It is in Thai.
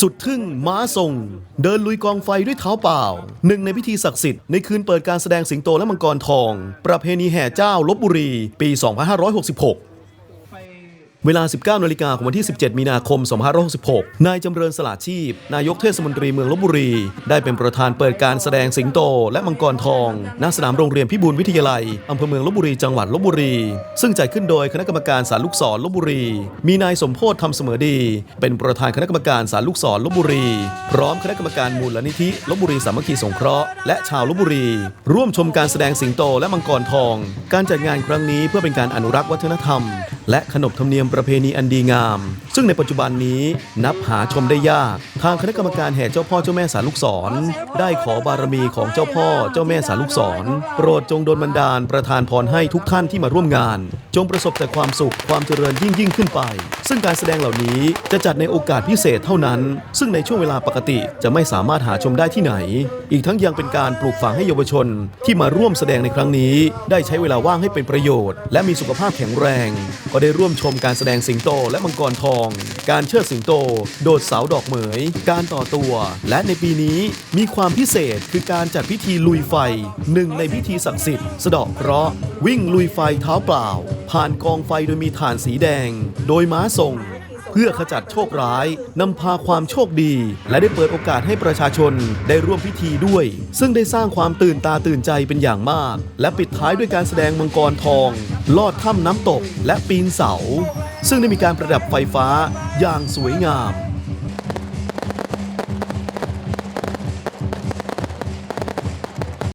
สุดทึ่ง ม้าทรง เดินลุยกองไฟด้วยเท้าเปล่า หนึ่งในพิธีศักดิ์สิทธิ์ในคืนเปิดการแสดงสิงโตและมังกรทอง ประเพณีแห่เจ้าลบบุรี ปี 2566 เวลา 19 นาฬิกาของวันที่ 17 มีนาคม 2566 นายจำเริญสละชีพ นายกเทศมนตรีเมืองลบบุรี ได้เป็นประธานเปิดการแสดงสิงโต และมังกรทองณสนามโรงเรียนพิบูลวิทยาลัย อำเภอเมืองลบบุรี จังหวัดลบบุรี ซึ่งจัดขึ้นโดยคณะกรรมการสารลูกศรลบบุรี มีนายสมโพธทำเสมอดี เป็นประธานคณะกรรมการสารลูกศรลบบุรี พร้อมคณะกรรมการมูลนิธิลบบุรีสามัคคีสงเคราะห์ และชาวลบบุรี ร่วมชมการแสดงสิงโตและมังกรทอง การจัดงานครั้งนี้เพื่อเป็นการอนุรักษ์วัฒนธรรม และขนบธรรมเนียมประเพณีอันดีงาม ซึ่งในปัจจุบันนี้นับหาชมได้ยาก ทางคณะกรรมการแห่เจ้าพ่อเจ้าแม่สารลูกศร ได้ขอบารมีของเจ้าพ่อเจ้าแม่สารลูกศร โปรดจงโดนบันดาลประทานพรให้ทุกท่านที่มาร่วมงาน จงประสบแต่ความสุขความเจริญยิ่งยิ่งขึ้นไป ซึ่งการแสดงเหล่านี้จะจัดในโอกาสพิเศษเท่านั้น ซึ่งในช่วงเวลาปกติจะไม่สามารถหาชมได้ที่ไหน อีกทั้งยังเป็นการปลูกฝังให้เยาวชน ที่มาร่วมแสดงในครั้งนี้ ได้ใช้เวลาว่างให้เป็นประโยชน์ และมีสุขภาพแข็งแรง ก็ได้ร่วมชมการแสดงสิงโตและมังกรทองการเชิดสิงโต โดดเสาดอกเหมย การต่อตัว และในปีนี้มีความพิเศษคือการจัดพิธีลุยไฟหนึ่งในพิธีศักดิ์สิทธิ์สะดอกเคราะห์วิ่งลุยไฟเท้าเปล่า ผ่านกองไฟโดยมีฐานสีแดง โดยม้าทรง พื่อขจัดโชคร้ายนำพาความโชคดี และได้เปิดโอกาสให้ประชาชนได้ร่วมพิธีด้วย ซึ่งได้สร้างความตื่นตาตื่นใจเป็นอย่างมาก และปิดท้ายด้วยการแสดงมังกรทอง ลอดถ้ำน้ำตกและปีนเสา ซึ่งได้มีการประดับไฟฟ้าอย่างสวยงาม